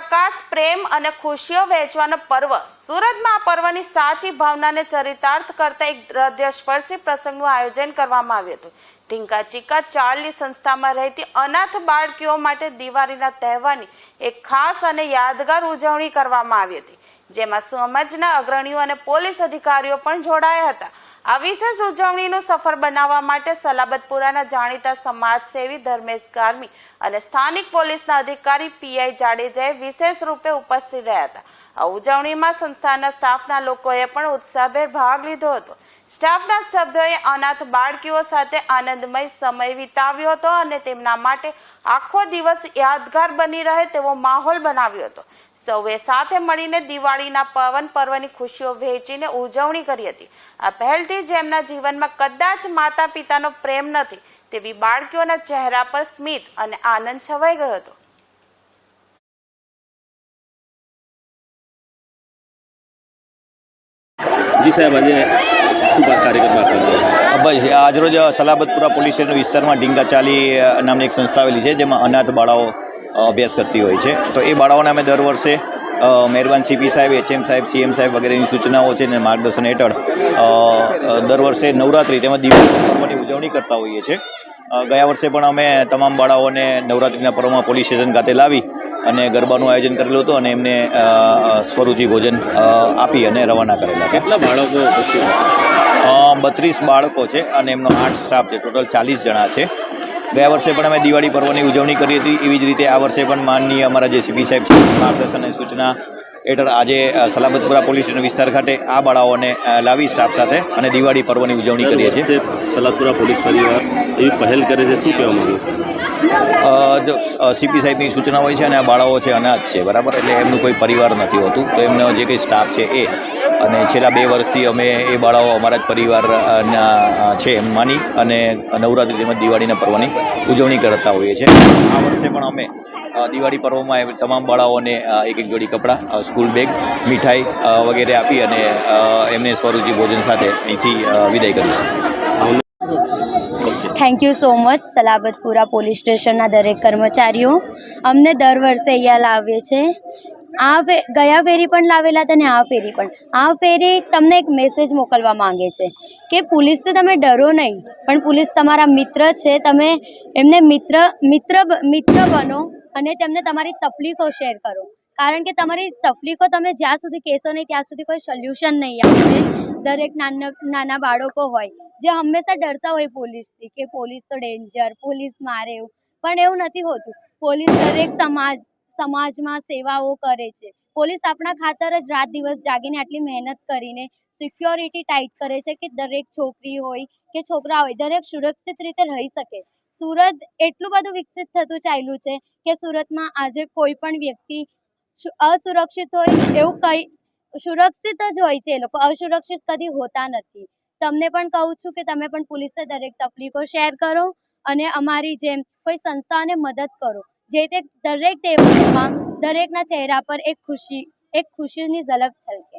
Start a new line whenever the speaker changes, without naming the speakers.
ખાસ પ્રેમ અને ખુશીઓ વહેંચવાનો પર્વ. સુરતમાં આ પર્વની સાચી ભાવનાને ચરિતાર્થ કરતા એક હૃદયસ્પર્શી પ્રસંગનું આયોજન કરવામાં આવ્યું હતું. ઢીંકા ચીકા ચાર્લી સંસ્થામાં રહેતી અનાથ બાળકીઓ માટે દિવાળીના તહેવારની એક ખાસ અને યાદગાર ઉજવણી કરવામાં આવી હતી. જેમાં સમાજના અગ્રણીઓ અને પોલીસ અધિકારીઓ પણ જોડાયા હતા. આ વિશેષ ઉજવણીનું સફળ બનાવવા માટે સલાબતપુરાના જાણીતા સમાજસેવી ધર્મેશ ગારમી અને સ્થાનિક પોલીસના અધિકારી પીઆઈ જાડેજાએ વિશેષ રૂપે ઉપસ્થિત રહ્યા હતા. આ ઉજવણીમાં સંસ્થાના સ્ટાફના લોકોએ પણ ઉત્સાહભેર ભાગ લીધો હતો. સ્ટાફના સભ્યોએ અનાથ બાળકીઓ સાથે આનંદમય સમય વિતાવ્યો હતો અને તેમના માટે આખો દિવસ યાદગાર બની રહે તેવો માહોલ બનાવ્યો હતો. સૌએ સાથે મળીને દિવાળીના પવન, પર્વની ખુશીઓ વહેંચીને ઉજવણી કરી હતી. આ પહેલથી જેમના જીવનમાં કદાચ માતા પિતાનો પ્રેમ નથી, તેવી બાળકીઓના ચહેરા પર સ્મિત અને આનંદ છવાઈ ગયો હતો.
જી સાહેબ, આજે શું કાર્યક્રમ
બસ, આજરોજ સલાબતપુરા પોલીસ સ્ટેશન વિસ્તારમાં ઢીંગા ચાલી નામની એક સંસ્થા આવેલી છે, જેમાં અનાથ બાળાઓ અભ્યાસ કરતી હોય છે. તો એ બાળાઓને અમે દર વર્ષે મહેરબાન સીપી સાહેબ, એચએમ સાહેબ, સીએમ સાહેબ વગેરેની સૂચનાઓ છે અને માર્ગદર્શન હેઠળ દર વર્ષે નવરાત્રિ તેમજ દિવાળી પર્વની ઉજવણી કરતા હોઈએ છીએ ગયા વર્ષે પણ અમે તમામ બાળાઓને નવરાત્રિના પર્વમાં પોલીસ સ્ટેશન ખાતે લાવી અને ગરબાનું આયોજન કરેલું હતું અને એમને સ્વરૂચિ ભોજન આપી અને રવાના કરેલા
કેટલા બાળકો
બત્રીસ બાળકો છે અને એમનો આઠ સ્ટાફ છે. ટોટલ ચાલીસ જણા છે. ગયા વર્ષે પણ અમે દિવાળી પર્વની ઉજવણી કરી હતી. એવી જ રીતે આ વર્ષે પણ માનનીય અમારા જે સીપી સાહેબ છે માર્ગદર્શન અને સૂચના હેઠળ આજે સલાબતપુરા પોલીસ સ્ટેશન વિસ્તાર ખાતે આ બાળાઓને લાવી સ્ટાફ સાથે અને દિવાળી પર્વની ઉજવણી કરીએ છીએ.
વર્ષે પોલીસ પરિવાર એવી પહેલ કરે છે. શું કહેવા માંગુ
જો સીપી સાહેબની સૂચના હોય છે અને આ બાળાઓ છે અનાજ છે, બરાબર? એટલે એમનું કોઈ પરિવાર નથી હોતું. તો એમનો જે કંઈ સ્ટાફ છે એ. અને છેલ્લા બે વર્ષથી અમે એ બાળાઓ અમારા જ પરિવારના છે એમ માની અને નવરાત્રિ તેમજ દિવાળીના પર્વની ઉજવણી કરતા હોઈએ છીએ આ વર્ષે પણ અમે દિવાળી પર્વમાં તમામ બાળાઓને એક એક જોડી કપડાં સ્કૂલ બેગ મીઠાઈ વગેરે આપી અને એમને સ્વરૂચિ ભોજન સાથે અહીંથી વિદાય કરીશું.
Thank you so much Salabatpura police સ્ટેશનના દરેક કર્મચારીઓ. અમને દર વર્ષે અહીંયા લાવે છે. આ ગયા ફેરી પણ લાવેલા હતા ને આ ફેરી પણ. આ ફેરી તમને એક મેસેજ મોકલવા માંગે છે કે પોલીસથી તમે ડરો નહીં, પણ પોલીસ તમારા મિત્ર છે, તમે એમને મિત્ર મિત્ર મિત્ર બનો અને તેમને તમારી તકલીફો શેર કરો. કારણ કે તમારી તકલીફો તમે જ્યાં સુધી કહેશો નહીં, ત્યાં સુધી કોઈ સોલ્યુશન નહીં આવશે દરેક નાના નાના બાળકો હોય, જે હંમેશા ડરતા હોય પોલીસથી કે પોલીસ તો ડેન્જર પોલીસ મારે એવું. પણ એવું નથી હોતું. પોલીસ દરેક સમાજ, સમાજમાં સેવાઓ કરે છે. પોલીસ આપણા ખાતર જ રાત દિવસ જાગીને આટલી મહેનત કરીને સિક્યોરિટી ટાઈટ કરે છે કે દરેક છોકરી હોય કે છોકરા હોય, દરેક સુરક્ષિત રીતે રહી શકે. સુરત એટલું બધું વિકસિત થતું ચાલ્યું છે કે સુરતમાં આજે કોઈ પણ વ્યક્તિ અસુરક્ષિત હોય એવું કંઈ સુરક્ષિત જ હોય છે, એ લોકો અસુરક્ષિત કદી હોતા નથી. તમને પણ કહું છું કે તમે પણ પોલીસને દરેક તકલીફો શેર કરો અને અમારી જેમ કોઈ સંસ્થાને મદદ કરો. જે તે દરેક તહેવારોમાં દરેકના ચહેરા પર એક ખુશી, એક ખુશીની ઝલક છલકે.